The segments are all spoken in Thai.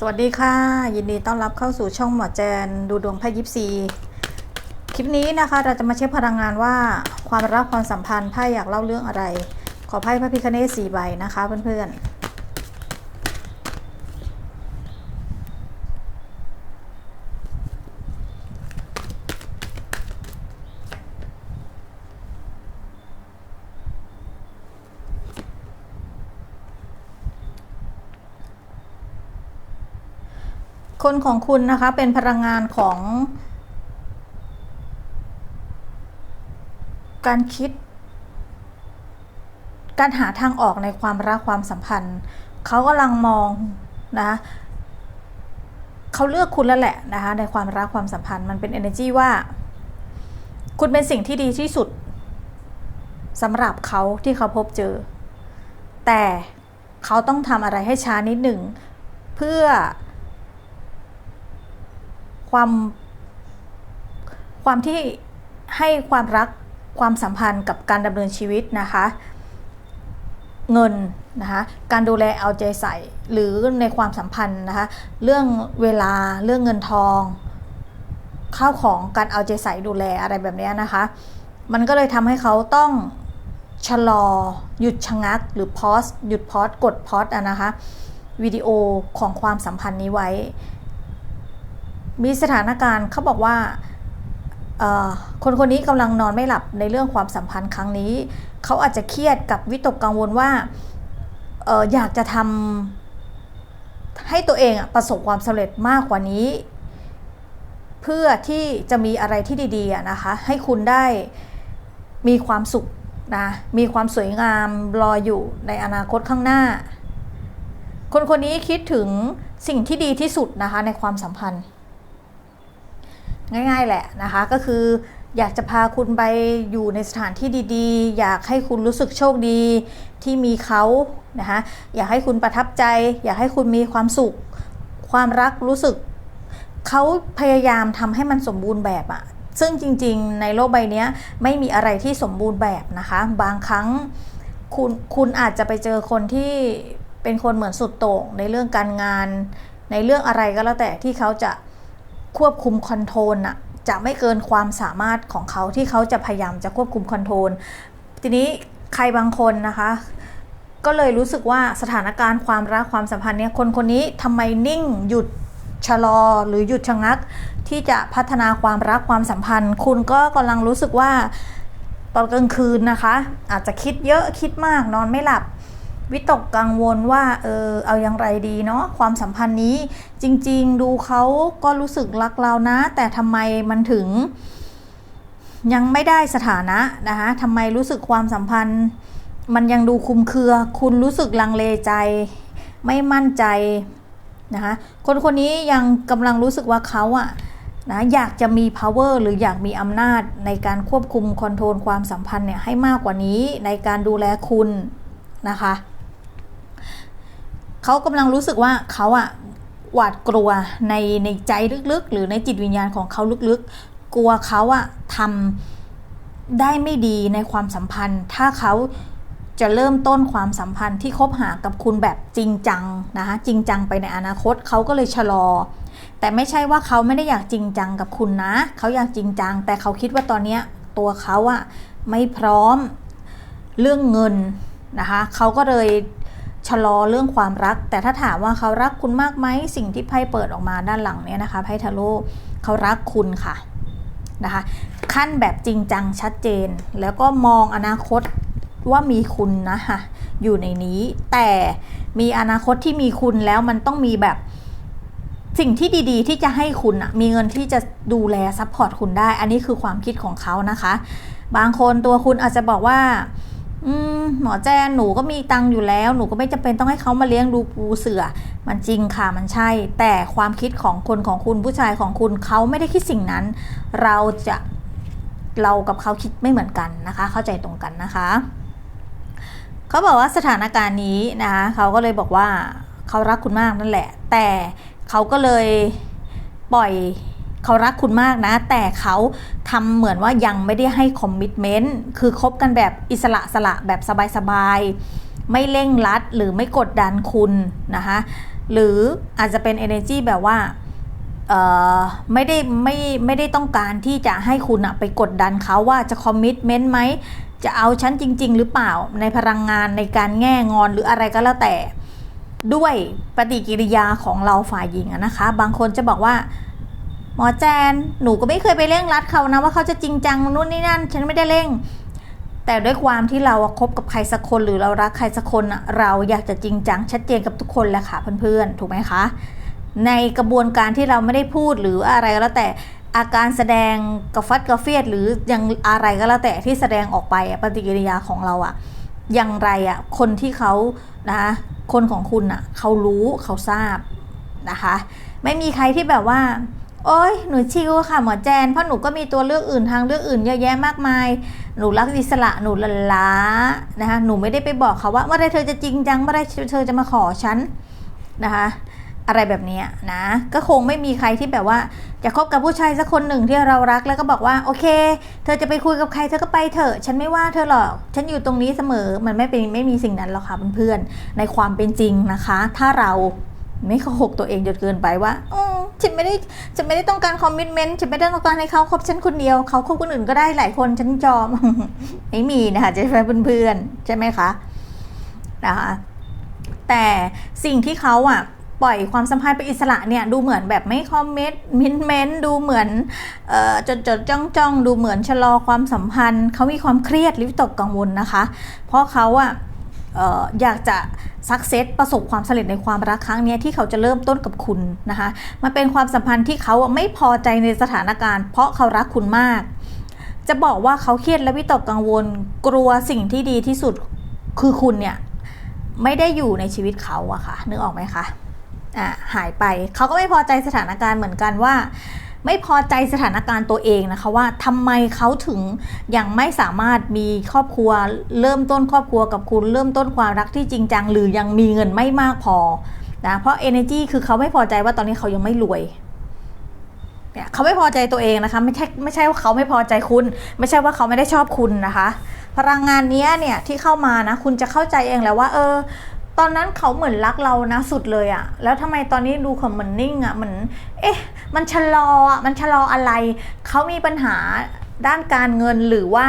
สวัสดีค่ะ ยินดีต้อนรับเข้าสู่ช่องหมอแจน ดูดวงไพ่ยิปซี คลิปนี้นะคะ เราจะมาเช็คพลังงานว่าความรักความสัมพันธ์ไพ่อยากเล่าเรื่องอะไร ขอไพ่พระพิคเนศสี่ใบนะคะเพื่อนๆ คนของคุณนะคะเป็นพลังงานของ การคิด การหาทางออกในความรักความสัมพันธ์ เขากำลังมองนะเขาเลือกคุณแล้วแหละนะคะในความรักความสัมพันธ์มันเป็น energy ว่า คุณเป็นสิ่งที่ดีที่สุดสำหรับเขาที่เขาพบเจอ แต่เขาต้องทำอะไรให้ช้านิดหนึ่ง เพื่อ ความความที่ให้ความรักความสัมพันธ์กับการดำเนินชีวิตนะคะ เงินนะคะการดูแลเอาใจใส่หรือในความสัมพันธ์นะคะเรื่องเวลาเรื่องเงินทองข้าวของการเอาใจใส่ดูแลอะไรแบบนี้นะคะ มันก็เลยทำให้เขาต้องชะลอ หยุดชะงัก หรือพอสหยุดพอสกดพอสอะนะคะวิดีโอของความสัมพันธ์นี้ไว้ มีสถานการณ์เขาบอกว่าคนคนนี้กำลังนอนไม่หลับในเรื่องความสัมพันธ์ครั้งนี้ เขาอาจจะเครียดกับวิตกกังวลว่าอออยากจะทำให้ตัวเองประสบความสำเร็จมากกว่านี้ เพื่อที่จะมีอะไรที่ดีๆนะคะ ให้คุณได้มีความสุขนะมีความสวยงามรออยู่ในอนาคตข้างหน้า คนคนนี้คิดถึงสิ่งที่ดีที่สุดนะคะในความสัมพันธ์ ง่าย ๆ แหละนะคะ ก็คืออยากจะพาคุณไปอยู่ในสถานที่ดีๆ อยากให้คุณรู้สึกโชคดีที่มีเขานะคะอยากให้คุณประทับใจ อยากให้คุณมีความสุข ความรักรู้สึกเขาพยายามทำให้มันสมบูรณ์แบบอะซึ่งจริงๆ ในโลกใบนี้ไม่มีอะไรที่สมบูรณ์แบบนะคะ บางครั้งคุณคุณอาจจะไปเจอคนที่เป็นคนเหมือนสุดโต่งในเรื่องการงาน ในเรื่องอะไรก็แล้วแต่ที่เขาจะ ควบคุมคอนโทรลอะจะไม่เกินความสามารถของเขาที่เขาจะพยายามจะควบคุมคอนโทรลทีนี้ใครบางคนนะคะ ก็เลยรู้สึกว่าสถานการณ์ความรักความสัมพันธ์เนี้ยคนคนนี้ทำไมนิ่งหยุดชะลอหรือหยุดชะงัก ที่จะพัฒนาความรักความสัมพันธ์ คุณก็กำลังรู้สึกว่าตอนกลางคืนนะคะ อาจจะคิดเยอะคิดมากนอนไม่หลับ วิตกกังวลว่าเออเอาอย่างไรดีเนาะความสัมพันธ์นี้จริงๆ ดูเขาก็รู้สึกรักเรานะ แต่ทำไมมันถึง ยังไม่ได้สถานะนะคะทำไมรู้สึกความสัมพันธ์ มันยังดูคุมเครือ คุณรู้สึกลังเลใจ ไม่มั่นใจนะคะคนคนนี้ยังกำลังรู้สึกว่าเขาอะนะอยากจะมี power หรืออยากมีอำนาจในการควบคุมคอนโทรลความสัมพันธ์เนี่ยให้มากกว่านี้ในการดูแลคุณนะคะ เขากำลังรู้สึกว่าเขาอะหวาดกลัวในในใจลึกๆ หรือในจิตวิญญาณของเขาลึกๆ กลัวเขาอะทำได้ไม่ดีในความสัมพันธ์ ถ้าเขาจะเริ่มต้นความสัมพันธ์ที่คบหากับคุณแบบจริงจังนะคะจริงจังไปในอนาคตเขาก็เลยชะลอ แต่ไม่ใช่ว่าเขาไม่ได้อยากจริงจังกับคุณนะ เขาอยากจริงจัง แต่เขาคิดว่าตอนนี้ตัวเขาอะไม่พร้อมเรื่องเงินนะคะเขาก็เลย ชะลอเรื่องความรัก แต่ถ้าถามว่าเขารักคุณมากไหมสิ่งที่ไพ่เปิดออกมาด้านหลังเนี่ยนะคะไพ่ทาโร่เขารักคุณค่ะนะคะขั้นแบบจริงจังชัดเจน แล้วก็มองอนาคตว่ามีคุณนะคะอยู่ในนี้ แต่มีอนาคตที่มีคุณแล้วมันต้องมีแบบสิ่งที่ดีๆ ที่จะให้คุณอะมีเงินที่จะดูแลซัพพอร์ตคุณได้ อันนี้คือความคิดของเขานะคะ บางคนตัวคุณอาจจะบอกว่า อืมหมอแจนหนูก็มีตังค์อยู่แล้ว หนูก็ไม่จำเป็นต้องให้เขามาเลี้ยงดูปูเสือ มันจริงค่ะมันใช่ แต่ความคิดของคนของคุณผู้ชายของคุณเขาไม่ได้คิดสิ่งนั้น เราจะเรากับเขาคิดไม่เหมือนกันนะคะ เข้าใจตรงกันนะคะเขาบอกว่าสถานการณ์นี้นะคะเขาก็เลยบอกว่าเขารักคุณมากนั่นแหละ แต่เขาก็เลยปล่อย เขารักคุณมากนะ แต่เขาทำเหมือนว่ายังไม่ได้ให้คอมมิชเมนต์คือคบกันแบบอิสระสละแบบสบายๆ ไม่เร่งรัดหรือไม่กดดันคุณนะคะหรืออาจจะเป็น energy แบบว่าไม่ได้ไม่ไม่ได้ต้องการที่จะให้คุณอะไปกดดันเขาว่าจะคอมมิตเมนต์ไหมจะเอาฉันจริง ๆ หรือเปล่าในพลังงานในการแง่งอนหรืออะไรก็แล้วแต่ ด้วยปฏิกิริยาของเราฝ่ายหญิงนะคะ บางคนจะบอกว่า หมอแจนหนูก็ไม่เคยไปเร่งรัดเขานะว่าเขาจะจริงจังนู่นนี่นั่น ฉันไม่ได้เร่ง แต่ด้วยความที่เราคบกับใครสักคนหรือเรารักใครสักคนเราอยากจะจริงจัง ชัดเจนกับทุกคนแหละค่ะเพื่อนๆ ถูกไหมคะ ในกระบวนการที่เราไม่ได้พูดหรืออะไรก็แล้วแต่อาการแสดงกระฟัดกระเฟียดหรือยังอะไรก็แล้วแต่ที่แสดงออกไปปฏิกิริยาของเราอะอย่างไรอะคนที่เขานะคะคนของคุณอะเขารู้เขาทราบนะคะ ไม่มีใครที่แบบว่า โอ้ยหนูชิลค่ะหมอแจน เพราะหนูก็มีตัวเลือกอื่นทางเลือกอื่นเยอะแยะมากมาย หนูรักอิสระหนูละล้านะคะหนูไม่ได้ไปบอกเขาว่าเมื่อไรเธอจะจริงจังเมื่อไรเธอจะมาขอฉันนะคะอะไรแบบนี้นะก็คงไม่มีใครที่แบบว่า จะคบกับผู้ชายสักคนหนึ่งที่เรารักแล้วก็บอกว่าโอเค เธอจะไปคุยกับใครเธอก็ไปเถอะ ฉันไม่ว่าเธอหรอก ฉันอยู่ตรงนี้เสมอมันไม่เป็นไม่มีสิ่งนั้นหรอกค่ะเพื่อนๆในความเป็นจริงนะคะ ถ้าเรา ไม่โกหกตัวเองจนเกินไปว่าอฉันไม่ได้ฉันไม่ได้ต้องการคอมมิชเมนต์ฉันไม่ได้ต้องการให้เขาคบฉันคนเดียว เขาคบคนอื่นก็ได้หลายคนฉันจอม ไม่มีนะคะจะเป็นเพื่อนๆใช่ไหมคะนะคะแต่สิ่งที่เขาอะปล่อยความสัมพันธ์ไปอิสระเนี่ยดูเหมือนแบบไม่คอมเมนต์มินเมนต์ดูเหมือนเอ่อจดจดจ้องจ้องดูเหมือนชะลอความสัมพันธ์ เขามีความเครียดหรือตกกังวลนะคะ เพราะเขาอะ อยากจะสักเซสประสบความสำเร็จในความรักครั้งนี้ที่เขาจะเริ่มต้นกับคุณนะคะมันเป็นความสัมพันธ์ที่เขาไม่พอใจในสถานการณ์ เพราะเขารักคุณมาก จะบอกว่าเขาเครียดและวิตกกังวล กลัวสิ่งที่ดีที่สุดคือคุณเนี่ยไม่ได้อยู่ในชีวิตเขาอะค่ะนึกออกไหมคะอะหายไปเขาก็ไม่พอใจสถานการณ์เหมือนกันว่า ไม่พอใจสถานการณ์ตัวเองนะคะว่าทำไมเขาถึงยังไม่สามารถมีครอบครัว เริ่มต้นครอบครัวกับคุณเริ่มต้นความรักที่จริงจัง หรือยังมีเงินไม่มากพอนะเพราะ energy คือเขาไม่พอใจว่าตอนนี้เขายังไม่รวยเนี่ยเขาไม่พอใจตัวเองนะคะไม่ใช่ไม่ใช่ว่าเขาไม่พอใจคุณ ไม่ใช่ว่าเขาไม่ได้ชอบคุณนะคะ พลังงานนี้เนี่ยที่เข้ามานะคุณจะเข้าใจเองแล้วว่า เออ ตอนนั้นเขาเหมือนรักเรานะสุดเลยอะแล้วทำไมตอนนี้ดูเขาเหมือนนิ่งอะเหมือนเอ๊ะ มันชะลอมันชะลออะไร เขามีปัญหาด้านการเงินหรือว่า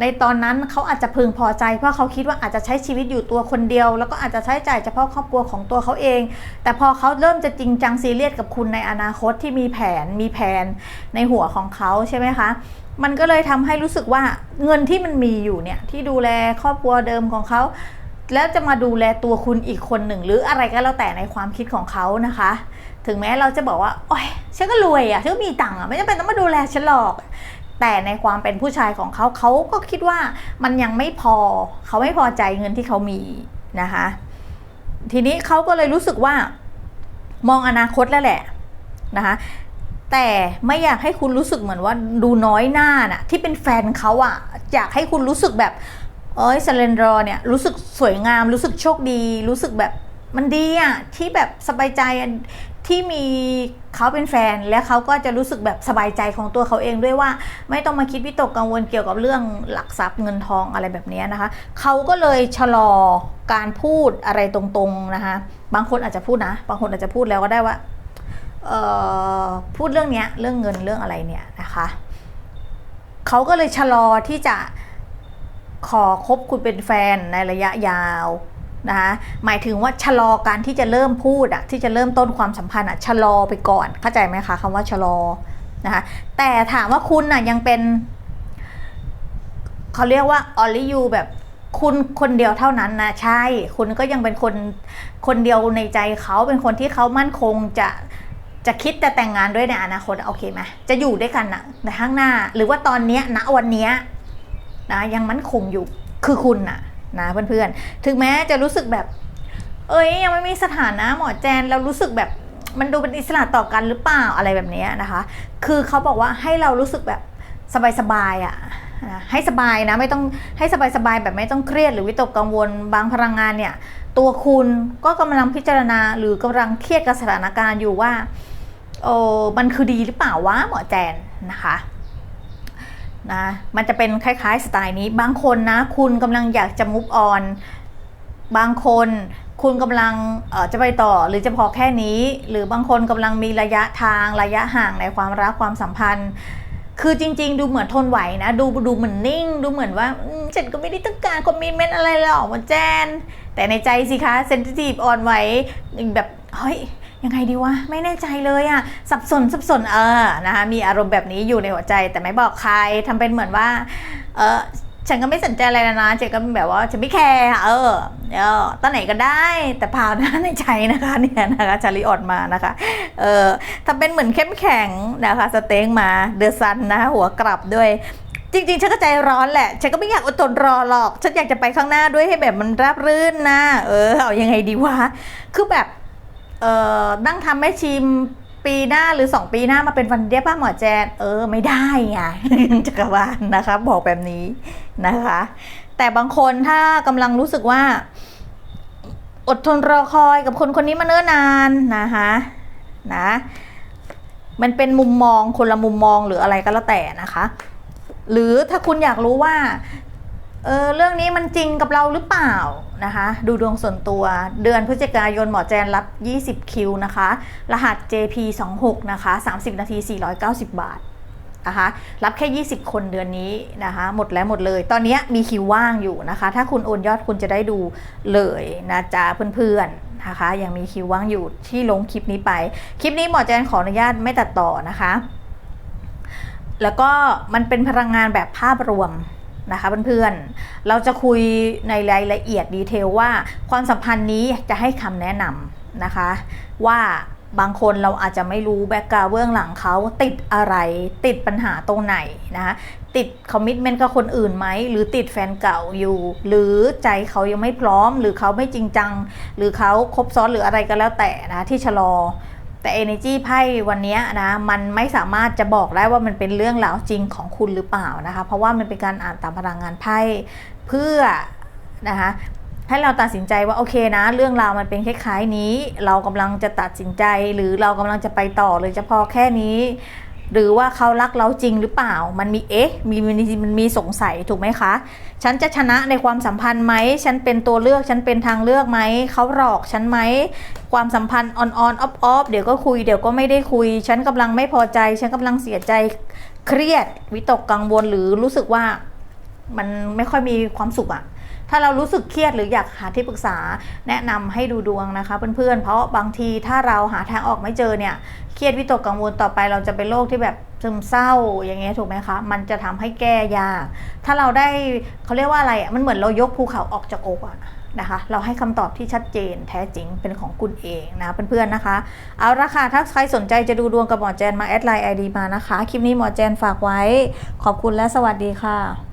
ในตอนนั้นเขาอาจจะพึงพอใจ เพราะเขาคิดว่าอาจจะใช้ชีวิตอยู่ตัวคนเดียว แล้วก็อาจจะใช้จ่ายเฉพาะครอบครัวของตัวเขาเอง แต่พอเขาเริ่มจะจริงจังซีเรียสกับคุณในอนาคตที่มีแผนมีแผนในหัวของเขาใช่ไหมคะมันก็เลยทำให้รู้สึกว่าเงินที่มันมีอยู่เนี่ยที่ดูแลครอบครัวเดิมของเขา แล้วจะมาดูแลตัวคุณอีกคนหนึ่ง หรืออะไรก็แล้วแต่ในความคิดของเขานะคะ ถึงแม้เราจะบอกว่าโอ้ย ฉันก็รวยอะ่ะฉันก็มีตังค์อะ่ะไม่จำเป็นต้องมาดูแลฉันหรอก แต่ในความเป็นผู้ชายของเขาเขาก็คิดว่ามันยังไม่พอเขาไม่พอใจเงินที่เขามีนะคะ ทีนี้เขาก็เลยรู้สึกว่ามองอนาคตแล้วแหละนะคะแต่ไม่อยากให้คุณรู้สึกเหมือนว่าดูน้อยหน้าน่ะที่เป็นแฟนเขาอะ่ะอยากให้คุณรู้สึกแบบเอ้ยเซเลนดรอเนี่ยรู้สึกสวยงาม รู้สึกโชคดี รู้สึกแบบมันดีอะที่แบบสบายใจ ที่มีเขาเป็นแฟนและเขาก็จะรู้สึกแบบสบายใจของตัวเขาเองด้วยว่า ไม่ต้องมาคิดวิตกกังวลเกี่ยวกับเรื่องหลักทรัพย์เงินทองอะไรแบบนี้นะคะเขาก็เลยชะลอการพูดอะไรตรงๆนะคะบางคนอาจจะพูดนะ บางคนอาจจะพูดแล้วก็ได้ว่าเออพูดเรื่องเนี้ยเรื่องเงินเรื่องอะไรเนี่ยนะคะเขาก็เลยชะลอที่จะขอคบคุณเป็นแฟนในระยะยาว นะคะหมายถึงว่าชะลอการที่จะเริ่มพูดอะที่จะเริ่มต้นความสัมพันธ์อะชะลอไปก่อนเข้าใจไหมคะคำว่าชะลอนะคะแต่ถามว่าคุณอะยังเป็นเขาเรียกว่า only you แบบคุณคนเดียวเท่านั้นนะใช่ คุณก็ยังเป็นคนคนเดียวในใจเขาเป็นคนที่เขามั่นคงจะจะคิดจะแต่งงานด้วยในอนาคตโอเคไหมจะอยู่ด้วยกันนะในข้างหน้า หรือว่าตอนนี้ยณวันนี้ยนะยังมั่นคงอยู่คือคุณน่ะ นะเพื่อนๆ ถึงแม้จะรู้สึกแบบ เอ้ยยังไม่มีสถานะหมอแจนเรารู้สึกแบบมันดูเป็นอิสระต่อกันหรือเปล่าอะไรแบบนี้นะคะ คือเขาบอกว่าให้เรารู้สึกแบบสบายๆอะ่ะให้สบายนะไม่ต้องให้สบายๆแบบไม่ต้องเครียดหรือวิตกกังวล บางพลังงานเนี่ย ตัวคุณก็กำลังพิจารณาหรือกำลังเครียดกับสถานการณ์อยู่ว่าโอ้มันคือดีหรือเปล่าวะหมอแจนนะคะ นะมันจะเป็นคล้าย ๆ สไตล์นี้บางคนนะ คุณกำลังอยากจะมุฟออนบางคนคุณกำลังจะไปต่อหรือจะพอแค่นี้ หรือบางคนกำลังมีระยะทางระยะห่างในความรักความสัมพันธ์ คือจริง ๆ ดูเหมือนทนไหวนะ ดูดูเหมือนนิ่ง ดูเหมือนว่าฉันก็ไม่ได้ต้องการคอมมิชเมนต์อะไรหรอกมันแจน แต่ในใจสิคะเซนซิทีฟอ่อนไหวแบบเฮ้ย ยังไงดีวะไม่แน่ใจเลยอะสับสนสับสนเออนะคะมีอารมณ์แบบนี้อยู่ในหัวใจ แต่ไม่บอกใครทำเป็นเหมือนว่า เออฉันก็ไม่สนใจอะไรแล้วนะเจก็แบบว่าฉันไม่แคร์ค่ะเออเออตอนไหนก็ได้แต่พาวนะในใจนะคะเนี่ยนะคะชาลีออดมานะคะเออทำเป็นเหมือนเข้มแข็งนะคะสเต็งมาเดอะซันนะคะหัวกลับด้วยจริงๆ ฉันก็ใจร้อนแหละ ฉันก็ไม่อยากอดทนรอหรอก ฉันอยากจะไปข้างหน้าด้วยให้แบบมันราบรื่นนะ เออ เอายังไงดีวะ คือแบบ เออนั่งทำแม่ชิมปีหน้าหรือ 2 ปีหน้ามาเป็นวันเดียป้าหมอแจนเออไม่ได้ไงจักรวาลนะคะ บอกแบบนี้นะคะ แต่บางคนถ้ากำลังรู้สึกว่า อดทนรอคอยกับคนคนนี้มาเนิ่นนานนะคะนะมันเป็นมุมมองคนละมุมมองหรืออะไรก็แล้วแต่นะคะ หรือถ้าคุณอยากรู้ว่าเออเรื่องนี้มันจริงกับเราหรือเปล่า นะคะ ดูดวงส่วนตัว เดือนพฤศจิกายนหมอแจนรับ 20 คิวนะคะ รหัส JP26 นะคะ 30 นาที 490 บาทนะคะรับแค่ 20 คนเดือนนี้นะคะ หมดแล้วหมดเลย ตอนนี้มีคิวว่างอยู่นะคะ ถ้าคุณโอนยอดคุณจะได้ดูเลยนะจ๊ะเพื่อนๆนะคะ ยังมีคิวว่างอยู่ที่ลงคลิปนี้ไป คลิปนี้หมอแจนขออนุญาตไม่ตัดต่อนะคะ แล้วก็มันเป็นพลังงานแบบภาพรวม นะคะเพื่อนๆ เราจะคุยในรายละเอียดดีเทลว่า ความสัมพันธ์นี้จะให้คำแนะนำนะคะ ว่าบางคนเราอาจจะไม่รู้แบ็กกราวเบื้องหลังเขาติดอะไรติดปัญหาตรงไหนนะคะติดคอมมิชเมนต์กับคนอื่นไหมหรือติดแฟนเก่าอยู่ หรือใจเขายังไม่พร้อม หรือเขาไม่จริงจัง หรือเขาคบซ้อนหรืออะไรก็แล้วแต่นะที่ชะลอ แต่ Energy ไพ่วันนี้นะมันไม่สามารถจะบอกได้ว่ามันเป็นเรื่องราวจริงของคุณหรือเปล่านะคะ เพราะว่ามันเป็นการอ่านตามพลังงานไพ่เพื่อนะคะให้เราตัดสินใจว่าโอเคนะ เรื่องราวมันเป็นคล้ายๆนี้ เรากำลังจะตัดสินใจหรือเรากำลังจะไปต่อหรือจะพอแค่นี้ หรือว่าเขารักเราจริงหรือเปล่า มันมีเอ๊ะ มีมันมันมีสงสัยถูกไหมคะ ฉันจะชนะในความสัมพันธ์ไหม ฉันเป็นตัวเลือก ฉันเป็นทางเลือกไหม เขาหลอกฉันไหม ความสัมพันธ์ออนออนออฟออฟเดี๋ยวก็คุย เดี๋ยวก็ไม่ได้คุย ฉันกำลังไม่พอใจ ฉันกำลังเสียใจ เครียด วิตกกังวล หรือรู้สึกว่ามันไม่ค่อยมีความสุขอะ ถ้าเรารู้สึกเครียดหรืออยากหาที่ปรึกษาแนะนำให้ดูดวงนะคะเพื่อนๆ เพราะบางทีถ้าเราหาทางออกไม่เจอเนี่ยเครียดวิตกกังวลต่อไปเราจะเป็นโรคที่แบบซึมเศร้าอย่างเงี้ยถูกไหมคะ มันจะทำให้แก้ยาก ถ้าเราได้เขาเรียกว่าอะไรอะมันเหมือนเรายกภูเขาออกจากอกอะนะคะ เราให้คำตอบที่ชัดเจนแท้จริงเป็นของคุณเองนะเพื่อนๆนะคะ เอาละค่ะถ้าใครสนใจจะดูดวงกับหมอแจนมาแอดไลน์ไอดีมานะคะ คลิปนี้หมอแจนฝากไว้ ขอบคุณและสวัสดีค่ะ